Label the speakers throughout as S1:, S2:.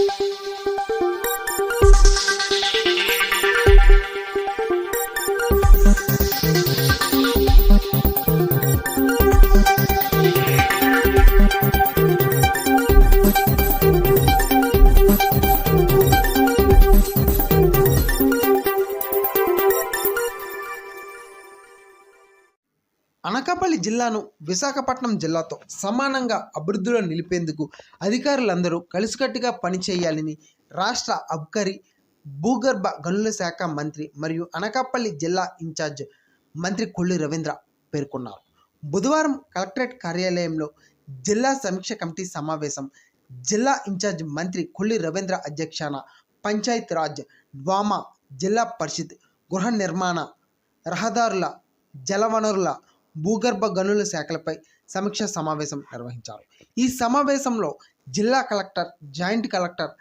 S1: అనకాపల్లి జిల్లాను విశాఖపట్నం జిల్లాతో సమానంగా అభివృద్ధిలో నిలిపేందుకు అధికారులందరూ కలిసికట్టుగా పనిచేయాలని రాష్ట్ర అబ్కరి భూగర్భ గనుల శాఖ మంత్రి మరియు అనకాపల్లి జిల్లా ఇన్ఛార్జ్ మంత్రి కొల్లి రవీంద్ర పేర్కొన్నారు. బుధవారం కలెక్టరేట్ కార్యాలయంలో జిల్లా సమీక్ష కమిటీ సమావేశం. జిల్లా ఇన్ఛార్జ్ మంత్రి కొల్లి రవీంద్ర అధ్యక్షాన పంచాయత్ రాజ్ డ్వామా జిల్లా పరిషత్ గృహ నిర్మాణ రహదారుల జలవనరుల భూగర్భ గనుల శాఖలపై సమీక్ష సమావేశం నిర్వహించారు. ఈ సమావేశంలో జిల్లా కలెక్టర్ జాయింట్ కలెక్టర్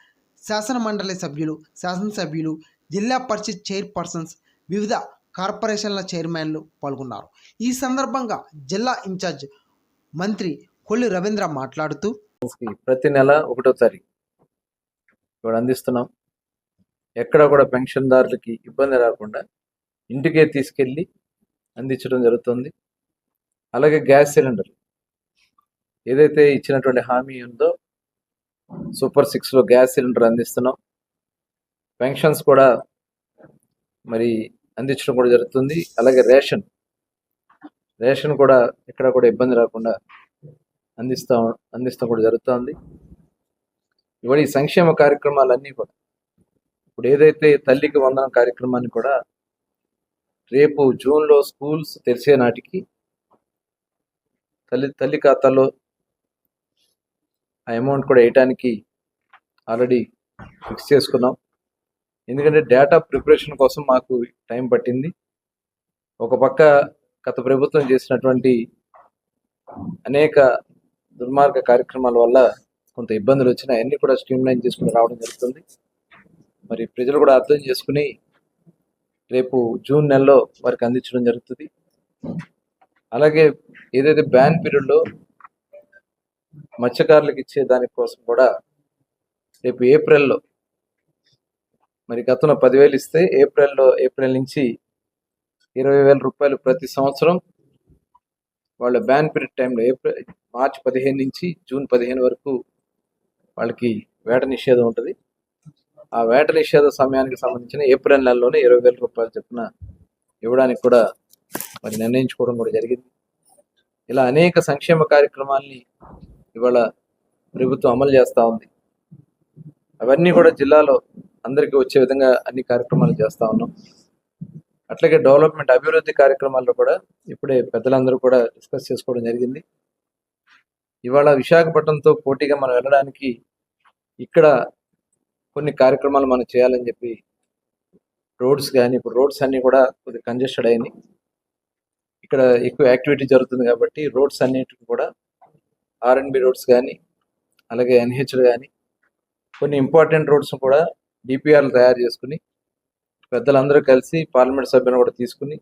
S1: శాసన మండలి సభ్యులు శాసనసభ్యులు జిల్లా పరిషత్ చైర్పర్సన్స్ వివిధ కార్పొరేషన్ల చైర్మన్లు పాల్గొన్నారు. ఈ సందర్భంగా జిల్లా ఇన్ఛార్జ్ మంత్రి కొల్లి రవీంద్ర మాట్లాడుతూ
S2: ప్రతి నెల ఒకటో తారీఖు ఇక్కడ అందిస్తున్నాం. ఎక్కడ కూడా పెన్షన్దారులకి ఇబ్బంది రాకుండా ఇంటికే తీసుకెళ్ళి అందించడం జరుగుతుంది. అలాగే గ్యాస్ సిలిండర్. ఏదైతే ఇచ్చినటువంటి హామీ ఉందో సూపర్ సిక్స్లో గ్యాస్ సిలిండర్ అందిస్తున్నాం. పెన్షన్స్ కూడా మరి అందించడం కూడా జరుగుతుంది. అలాగే రేషన్. రేషన్ కూడా ఎక్కడ కూడా ఇబ్బంది రాకుండా అందిస్తా అందిస్తాం కూడా జరుగుతుంది. ఇవాళ ఈ సంక్షేమ కార్యక్రమాలన్నీ కూడా ఇప్పుడు ఏదైతే తల్లికి వందనం కార్యక్రమాన్ని కూడా రేపు జూన్లో స్కూల్స్ తెరిచే నాటికి తల్లి తల్లి ఖాతాలో ఆ అమౌంట్ కూడా వేయటానికి ఆల్రెడీ ఫిక్స్ చేసుకున్నాం. ఎందుకంటే డేటా ప్రిపరేషన్ కోసం మాకు టైం పట్టింది. ఒక పక్క గత ప్రభుత్వం చేసినటువంటి అనేక దుర్మార్గ కార్యక్రమాల వల్ల కొంత ఇబ్బందులు వచ్చినా అవన్నీ కూడా స్ట్రీమ్ లైన్ చేసుకుని రావడం జరుగుతుంది. మరి ప్రజలు కూడా అర్థం చేసుకుని రేపు జూన్ నెలలో వారికి అందించడం జరుగుతుంది. అలాగే ఏదైతే బ్యాన్ పీరియడ్లో మత్స్యకారులకు ఇచ్చే దానికోసం కూడా రేపు ఏప్రిల్లో మరి గతంలో పదివేలు ఇస్తే ఏప్రిల్లో ఏప్రిల్ నుంచి ఇరవై వేల రూపాయలు ప్రతి సంవత్సరం వాళ్ళ బ్యాన్ పీరియడ్ టైంలో ఏప్రిల్ మార్చి పదిహేను నుంచి జూన్ పదిహేను వరకు వాళ్ళకి వేట నిషేధం ఉంటుంది. ఆ వేట నిషేధ సమయానికి సంబంధించిన ఏప్రిల్ నెలలోనే ఇరవై వేల రూపాయలు చొప్పున ఇవ్వడానికి కూడా మరి నిర్ణయించుకోవడం కూడా జరిగింది. ఇలా అనేక సంక్షేమ కార్యక్రమాల్ని ఇవాళ ప్రభుత్వం అమలు చేస్తూ ఉంది. అవన్నీ కూడా జిల్లాలో అందరికీ వచ్చే విధంగా అన్ని కార్యక్రమాలు చేస్తూ ఉన్నాం. అట్లాగే డెవలప్మెంట్ అభివృద్ధి కార్యక్రమాల్లో కూడా ఇప్పుడే పెద్దలందరూ కూడా డిస్కస్ చేసుకోవడం జరిగింది. ఇవాళ విశాఖపట్నంతో పోటీగా మనం వెళ్ళడానికి ఇక్కడ కొన్ని కార్యక్రమాలు మనం చేయాలని చెప్పి రోడ్స్ కానీ ఇప్పుడు రోడ్స్ అన్నీ కూడా కొద్దిగా కంజెస్టెడ్ అయినాయి. ఇక్కడ ఎక్కువ యాక్టివిటీ జరుగుతుంది కాబట్టి రోడ్స్ అన్నిటికి కూడా ఆర్ఎన్బి రోడ్స్ కానీ అలాగే ఎన్హెచ్లు కానీ కొన్ని ఇంపార్టెంట్ రోడ్స్ కూడా డిపిఆర్లు తయారు చేసుకుని పెద్దలందరూ కలిసి పార్లమెంట్ సభ్యులను కూడా తీసుకుని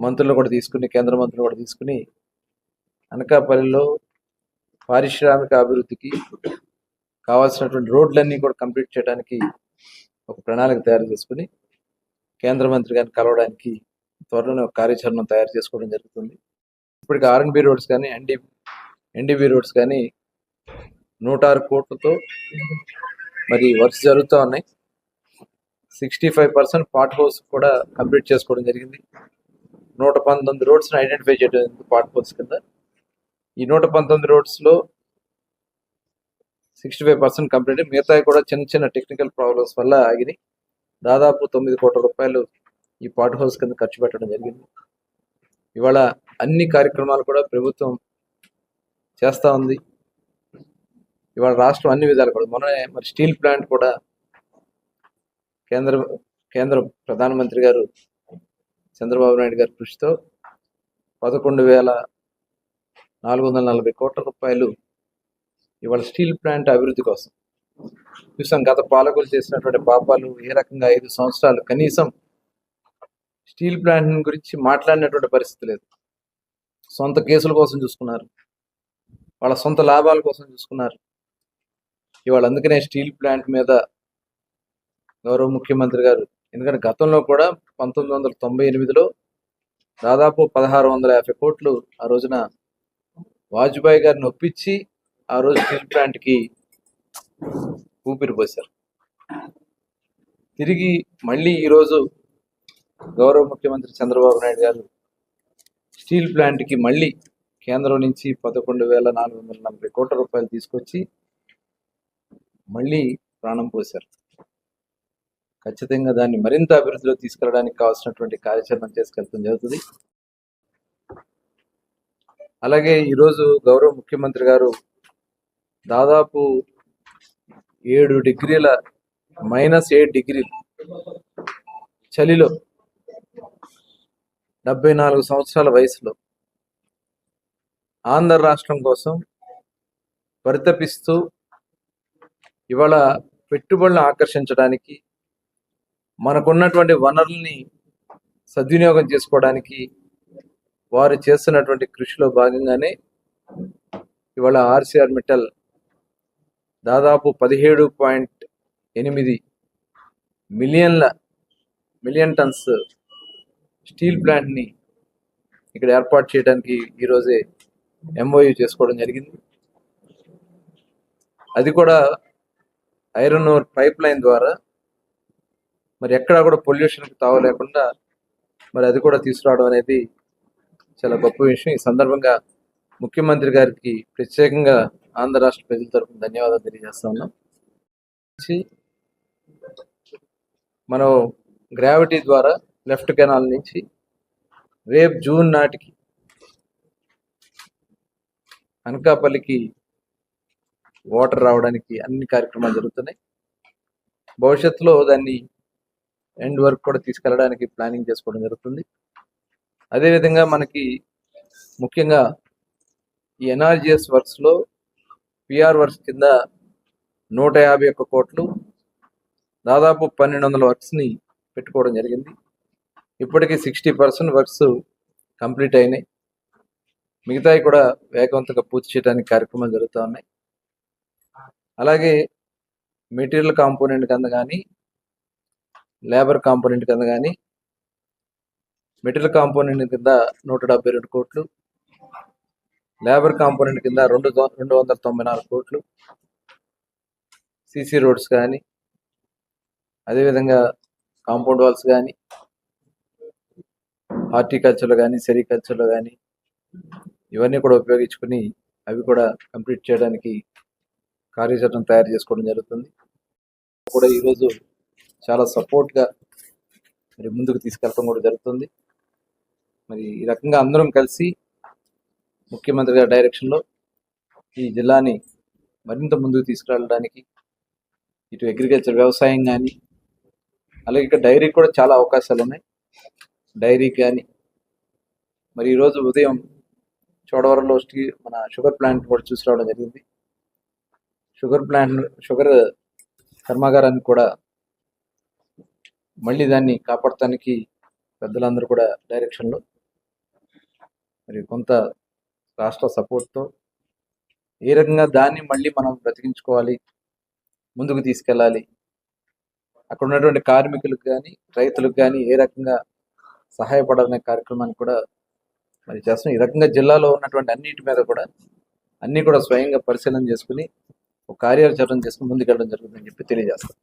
S2: మంత్రులు కూడా తీసుకుని కేంద్ర మంత్రులు కూడా తీసుకుని అనకాపల్లిలో పారిశ్రామిక అభివృద్ధికి కావాల్సినటువంటి రోడ్లన్నీ కూడా కంప్లీట్ చేయడానికి ఒక ప్రణాళిక తయారు చేసుకుని కేంద్ర మంత్రి గారిని కలవడానికి త్వరలోనే ఒక కార్యాచరణ తయారు చేసుకోవడం జరుగుతుంది. ఇప్పటికి ఆర్ఎన్బి రోడ్స్ కానీ ఎన్డి ఎన్డీబీ రోడ్స్ కానీ నూట ఆరు కోట్లతో మరి వర్క్స్ జరుగుతూ ఉన్నాయి. Sixty five percent part house కూడా కంప్లీట్ చేసుకోవడం జరిగింది. నూట పంతొమ్మిది రోడ్స్ని ఐడెంటిఫై చేయడం పార్ట్ హౌస్ కింద. ఈ నూట పంతొమ్మిది రోడ్స్లో సిక్స్టీ ఫైవ్ పర్సెంట్ కంప్లీట్. మిగతా కూడా చిన్న చిన్న టెక్నికల్ ప్రాబ్లమ్స్ వల్ల ఆగినాయి. దాదాపు తొమ్మిది కోట్ల రూపాయలు ఈ పార్ట్ హౌస్ కింద ఖర్చు పెట్టడం జరిగింది. ఇవాళ అన్ని కార్యక్రమాలు కూడా ప్రభుత్వం చేస్తూ ఉంది. ఇవాళ రాష్ట్రం అన్ని విధాలు కూడా మొన్ననే మరి స్టీల్ ప్లాంట్ కూడా కేంద్ర కేంద్ర ప్రధానమంత్రి గారు చంద్రబాబు నాయుడు గారి కృషితో పదకొండు వేల నాలుగు వందల నలభై కోట్ల రూపాయలు ఇవాళ స్టీల్ ప్లాంట్ అభివృద్ధి కోసం. చూసాం గత పాలకులు చేసినటువంటి పాపాలు ఏ రకంగా ఐదు సంవత్సరాలు కనీసం స్టీల్ ప్లాంట్ గురించి మాట్లాడినటువంటి పరిస్థితి లేదు. సొంత కేసుల కోసం చూసుకున్నారు. వాళ్ళ సొంత లాభాల కోసం చూసుకున్నారు. ఇవాళ అందుకనే స్టీల్ ప్లాంట్ మీద గౌరవ ముఖ్యమంత్రి గారు ఎందుకంటే గతంలో కూడా పంతొమ్మిది వందల తొంభై ఎనిమిదిలో దాదాపు పదహారు వందల యాభై కోట్లు ఆ రోజున వాజ్పేయి గారిని ఒప్పించి ఆ రోజు స్టీల్ ప్లాంట్కి ఊపిరి పోశారు. తిరిగి మళ్ళీ ఈరోజు గౌరవ ముఖ్యమంత్రి చంద్రబాబు నాయుడు గారు స్టీల్ ప్లాంట్కి మళ్ళీ కేంద్రం నుంచి పదకొండు వేల నాలుగు వందల నలభై కోట్ల రూపాయలు తీసుకొచ్చి మళ్ళీ ప్రాణం పోశారు. ఖచ్చితంగా దాన్ని మరింత అభివృద్ధిలో తీసుకెళ్ళడానికి కావాల్సినటువంటి కార్యాచరణ చేసుకెళ్తాం జరుగుతుంది. అలాగే ఈరోజు గౌరవ ముఖ్యమంత్రి గారు దాదాపు ఏడు డిగ్రీల మైనస్ ఏడు డిగ్రీలు చలిలో డెబ్బై నాలుగు సంవత్సరాల వయసులో ఆంధ్ర రాష్ట్రం కోసం పరితపిస్తూ ఇవాళ పెట్టుబడులను ఆకర్షించడానికి మనకున్నటువంటి వనరుల్ని సద్వినియోగం చేసుకోవడానికి వారు చేస్తున్నటువంటి కృషిలో భాగంగానే ఇవాళ ఆర్సిఆర్ మిట్టల్ దాదాపు పదిహేడు పాయింట్ ఎనిమిది మిలియన్ల మిలియన్ టన్స్ స్టీల్ ప్లాంట్ని ఇక్కడ ఏర్పాటు చేయడానికి ఈరోజే ఎంఓయూ చేసుకోవడం జరిగింది. అది కూడా ఐరన్ ఓర్ పైప్ లైన్ ద్వారా. మరి ఎక్కడా కూడా పొల్యూషన్కి తావు లేకుండా మరి అది కూడా తీసుకురావడం అనేది చాలా గొప్ప విషయం. ఈ సందర్భంగా ముఖ్యమంత్రి గారికి ప్రత్యేకంగా ఆంధ్ర రాష్ట్ర ప్రజల తరఫున ధన్యవాదాలు తెలియజేస్తా ఉన్నాం. మనం గ్రావిటీ ద్వారా లెఫ్ట్ కెనాల్ నుంచి రేపు జూన్ నాటికి అనకాపల్లికి వాటర్ రావడానికి అన్ని కార్యక్రమాలు జరుగుతున్నాయి. భవిష్యత్తులో దాన్ని ఎండ్ వరకు కూడా తీసుకెళ్ళడానికి ప్లానింగ్ చేసుకోవడం జరుగుతుంది. అదేవిధంగా మనకి ముఖ్యంగా ఈ ఎన్ఆర్జిఎస్ వర్క్స్లో పిఆర్ వర్క్స్ కింద నూట యాభై ఒక్క కోట్లు దాదాపు పన్నెండు వందల వర్క్స్ని పెట్టుకోవడం జరిగింది. ఇప్పటికీ సిక్స్టీ పర్సెంట్ వర్క్స్ కంప్లీట్ అయినాయి. మిగతాయి కూడా వేగవంతంగా పూర్తి చేయడానికి కార్యక్రమాలు జరుగుతూ ఉన్నాయి. అలాగే మెటీరియల్ కాంపోనెంట్ కింద కానీ లేబర్ కాంపోనెంట్ కింద కానీ మెటీరియల్ కాంపోనెంట్ కింద నూట డెబ్బై రెండు కోట్లు లేబర్ కాంపోనెంట్ కింద రెండు రెండు వందల తొంభై నాలుగు కోట్లు సిసి రోడ్స్ కానీ అదేవిధంగా కాంపౌండ్ వాల్స్ కానీ హార్టికల్చర్లో కానీ సెరికల్చర్లో కానీ ఇవన్నీ కూడా ఉపయోగించుకుని అవి కూడా కంప్లీట్ చేయడానికి కార్యచరణ తయారు చేసుకోవడం జరుగుతుంది. కూడా ఈరోజు చాలా సపోర్ట్గా మరి ముందుకు తీసుకెళ్ళడం కూడా జరుగుతుంది. మరి ఈ రకంగా అందరం కలిసి ముఖ్యమంత్రి గారి డైరెక్షన్లో ఈ జిల్లాని మరింత ముందుకు తీసుకెళ్ళడానికి ఇటు అగ్రికల్చర్ వ్యవసాయం కానీ అలాగే ఇక్కడ డైరీ కూడా చాలా అవకాశాలు ఉన్నాయి. డైరీ కానీ మరి ఈరోజు ఉదయం చోడవరంలో స్టీ మన షుగర్ ప్లాంట్ కూడా చూసి రావడం జరిగింది. షుగర్ ప్లాంట్ షుగర్ కర్మాగారాన్ని కూడా మళ్ళీ దాన్ని కాపాడటానికి పెద్దలందరూ కూడా డైరెక్షన్లో. మరి కొంత రాష్ట్ర సపోర్ట్తో ఏ రకంగా దాన్ని మళ్ళీ మనం బ్రతికించుకోవాలి ముందుకు తీసుకెళ్ళాలి అక్కడ ఉన్నటువంటి కార్మికులకు కానీ రైతులకు కానీ ఏ రకంగా సహాయపడాలనే కార్యక్రమాన్ని కూడా మరి చేస్తాం. ఈ రకంగా జిల్లాలో ఉన్నటువంటి అన్నిటి మీద కూడా అన్ని కూడా స్వయంగా పరిశీలన చేసుకుని ఒక కార్యాచరణ చేసుకుని ముందుకెళ్ళడం జరుగుతుందని చెప్పి తెలియజేస్తాం.